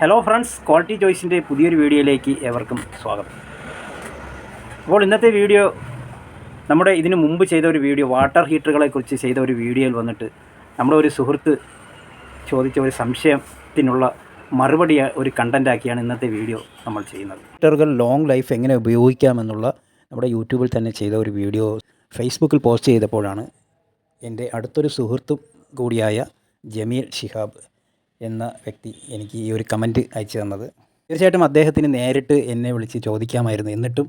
Hello friends quality ചോയ്സിന്റെ പുതിയൊരു വീഡിയോയിലേക്ക് ഏവർക്കും സ്വാഗതം. അപ്പോൾ ഇന്നത്തെ വീഡിയോ നമ്മുടെ ഇതിനു മുമ്പ് ചെയ്ത ഒരു വീഡിയോ വാട്ടർ ഹീറ്ററുകളെ കുറിച്ച് ചെയ്ത ഒരു വീഡിയോയിൽ വന്നിട്ട് നമ്മുടെ ഒരു സുഹൃത്ത് ചോദിച്ച ഒരു സംശയത്തിനുള്ള മറുപടി ഒരു കണ്ടന്റാക്കിയാണ് ഇന്നത്തെ വീഡിയോ നമ്മൾ ചെയ്യുന്നത്. ഹീറ്ററുകൾ ലോങ് ലൈഫ് എങ്ങനെ ഉപയോഗിക്കാമെന്നുള്ള നമ്മുടെ യൂട്യൂബിൽ തന്നെ ചെയ്ത ഒരു വീഡിയോ ഫേസ്ബുക്കിൽ പോസ്റ്റ് ചെയ്തപ്പോഴാണ് എന്റെ അടുത്തൊരു സുഹൃത്തും കൂടിയായ ജമീൽ ഷിഹാബ് എന്ന വ്യക്തി എനിക്ക് ഈ ഒരു കമന്റ് അയച്ചു തന്നത്. തീർച്ചയായിട്ടും അദ്ദേഹത്തിന് നേരിട്ട് എന്നെ വിളിച്ച് ചോദിക്കാമായിരുന്നു. എന്നിട്ടും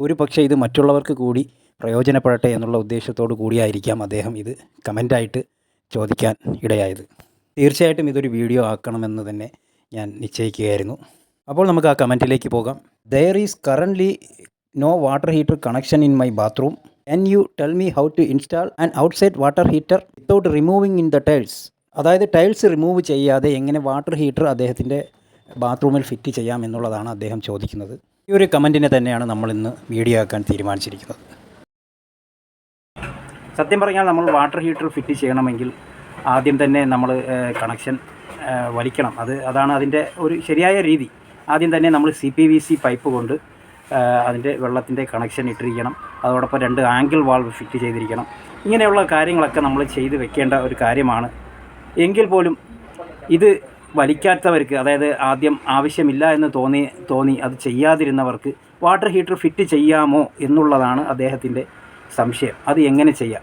ഒരു പക്ഷേ ഇത് മറ്റുള്ളവർക്ക് കൂടി പ്രയോജനപ്പെടട്ടെ എന്നുള്ള ഉദ്ദേശത്തോടു കൂടിയായിരിക്കാം അദ്ദേഹം ഇത് കമന്റായിട്ട് ചോദിക്കാൻ ഇടയായത്. തീർച്ചയായിട്ടും ഇതൊരു വീഡിയോ ആക്കണമെന്ന് തന്നെ ഞാൻ നിശ്ചയിക്കുകയായിരുന്നു. അപ്പോൾ നമുക്ക് ആ കമന്റിലേക്ക് പോകാം. There is currently no water heater connection in my bathroom and you tell me how to install and outside water heater without removing in the tiles അതായത് ടൈൽസ് റിമൂവ് ചെയ്യാതെ എങ്ങനെ വാട്ടർ ഹീറ്റർ അദ്ദേഹത്തിന്റെ ബാത്റൂമിൽ ഫിറ്റ് ചെയ്യാം എന്നുള്ളതാണ് അദ്ദേഹം ചോദിക്കുന്നത്. ഈ ഒരു കമന്റിനെ തന്നെയാണ് നമ്മൾ ഇന്ന് വീഡിയോ ആക്കാൻ തീരുമാനിച്ചിരിക്കുന്നത്. സത്യം പറഞ്ഞാൽ നമ്മൾ വാട്ടർ ഹീറ്റർ ഫിറ്റ് ചെയ്യണമെങ്കിൽ ആദ്യം തന്നെ നമ്മൾ കണക്ഷൻ വലിക്കണം. അത് അതാണ് അതിന്റെ ഒരു ശരിയായ രീതി. ആദ്യം തന്നെ നമ്മൾ C P V C pipe കൊണ്ട് അതിന്റെ വെള്ളത്തിന്റെ കണക്ഷൻ ഇട്ടിരിക്കണം. അതോടൊപ്പം രണ്ട് ആംഗിൾ വാൾവ് ഫിറ്റ് ചെയ്തിരിക്കണം. ഇങ്ങനെയുള്ള കാര്യങ്ങളൊക്കെ നമ്മൾ ചെയ്ത് വെക്കേണ്ട ഒരു കാര്യമാണ് എങ്കിൽ പോലും ഇത് വലിക്കാത്തവർക്ക് അതായത് ആദ്യം ആവശ്യമില്ല എന്ന് തോന്നി തോന്നി അത് ചെയ്യാതിരുന്നവർക്ക് വാട്ടർ ഹീറ്റർ ഫിറ്റ് ചെയ്യാമോ എന്നുള്ളതാണ് അദ്ദേഹത്തിന്റെ സംശയം. അത് എങ്ങനെ ചെയ്യാം?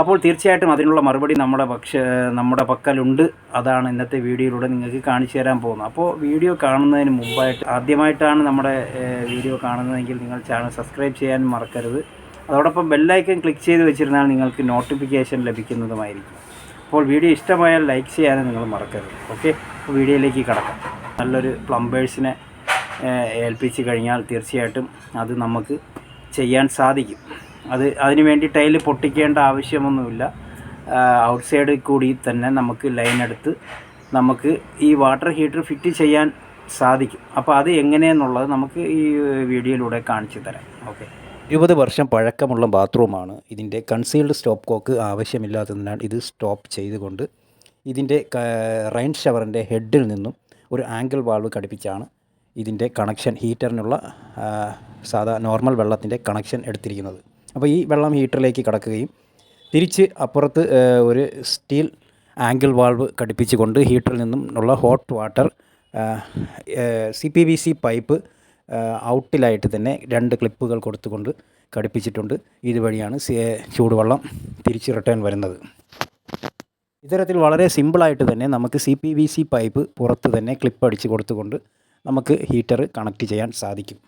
അപ്പോൾ തീർച്ചയായിട്ടും അതിനുള്ള മറുപടി നമ്മുടെ പക്ഷ നമ്മുടെ പക്കലുണ്ട്. അതാണ് ഇന്നത്തെ വീഡിയോയിലൂടെ നിങ്ങൾക്ക് കാണിച്ചു തരാൻ പോകുന്നത്. അപ്പോൾ വീഡിയോ കാണുന്നതിന് മുമ്പായിട്ട് ആദ്യമായിട്ടാണ് നമ്മുടെ വീഡിയോ കാണുന്നതെങ്കിൽ നിങ്ങൾ ചാനൽ സബ്സ്ക്രൈബ് ചെയ്യാൻ മറക്കരുത്. അതോടൊപ്പം ബെല്ലൈക്കൻ ക്ലിക്ക് ചെയ്ത് വെച്ചിരുന്നാൽ നിങ്ങൾക്ക് നോട്ടിഫിക്കേഷൻ ലഭിക്കുന്നതുമായിരിക്കും. അപ്പോൾ വീഡിയോ ഇഷ്ടമായാൽ ലൈക്ക് ചെയ്യാനും നിങ്ങൾ മറക്കരുത് ഓക്കെ? അപ്പോൾ വീഡിയോയിലേക്ക് കടക്കാം. നല്ലൊരു പ്ലംബേഴ്സിനെ ഏൽപ്പിച്ച് കഴിഞ്ഞാൽ തീർച്ചയായിട്ടും അത് നമുക്ക് ചെയ്യാൻ സാധിക്കും. അത് അതിന് വേണ്ടി ടൈൽ പൊട്ടിക്കേണ്ട ആവശ്യമൊന്നുമില്ല. ഔട്ട് സൈഡിൽ കൂടി തന്നെ നമുക്ക് ലൈൻ എടുത്ത് നമുക്ക് ഈ വാട്ടർ ഹീറ്റർ ഫിറ്റ് ചെയ്യാൻ സാധിക്കും. അപ്പോൾ അത് എങ്ങനെയെന്നുള്ളത് നമുക്ക് ഈ വീഡിയോയിലൂടെ കാണിച്ചു തരാം ഓക്കെ? ഇരുപത് വർഷം പഴക്കമുള്ള ബാത്റൂമാണ്. ഇതിന്റെ കൺസീൽഡ് സ്റ്റോപ്പ് കോക്ക് ആവശ്യമില്ലാത്തതിനാൽ ഇത് സ്റ്റോപ്പ് ചെയ്തുകൊണ്ട് ഇതിന്റെ റൈൻ ഷവറിന്റെ ഹെഡിൽ നിന്നും ഒരു ആംഗിൾ വാൾവ് ഘടിപ്പിച്ചാണ് ഇതിന്റെ കണക്ഷൻ ഹീറ്ററിനുള്ള സാധാ നോർമൽ വെള്ളത്തിന്റെ കണക്ഷൻ എടുത്തിരിക്കുന്നത്. അപ്പോൾ ഈ വെള്ളം ഹീറ്ററിലേക്ക് കടക്കുകയും തിരിച്ച് അപ്പുറത്ത് ഒരു സ്റ്റീൽ ആംഗിൾ വാൾവ് ഘടിപ്പിച്ചുകൊണ്ട് ഹീറ്ററിൽ നിന്നും ഉള്ള hot water C P V C pipe ഔട്ടിലായിട്ട് തന്നെ രണ്ട് ക്ലിപ്പുകൾ കൊടുത്തുകൊണ്ട് ഘടിപ്പിച്ചിട്ടുണ്ട്. ഇതുവഴിയാണ് ചൂടുവെള്ളം തിരിച്ച് റിട്ടേൺ വരുന്നത്. ഇത്തരത്തിൽ വളരെ സിമ്പിളായിട്ട് തന്നെ നമുക്ക് C P V C pipe പുറത്ത് തന്നെ ക്ലിപ്പ് അടിച്ച് കൊടുത്തുകൊണ്ട് നമുക്ക് ഹീറ്റർ കണക്ട് ചെയ്യാൻ സാധിക്കും.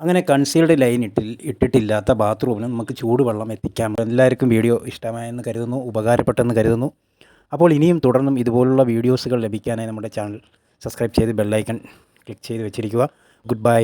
അങ്ങനെ കൺസീൽഡ് ലൈൻ ഇട്ടിൽ ഇട്ടിട്ടില്ലാത്ത ബാത്റൂമിന് നമുക്ക് ചൂടുവെള്ളം എത്തിക്കാം. എല്ലാവർക്കും വീഡിയോ ഇഷ്ടമായെന്ന് കരുതുന്നു ഉപകാരപ്പെട്ടെന്ന് കരുതുന്നു. അപ്പോൾ ഇനിയും തുടർന്നും ഇതുപോലുള്ള വീഡിയോസുകൾ ലഭിക്കാനായി നമ്മുടെ ചാനൽ സബ്സ്ക്രൈബ് ചെയ്ത് ബെല്ലൈക്കൺ ക്ലിക്ക് ചെയ്ത് വെച്ചിരിക്കുക. Good bye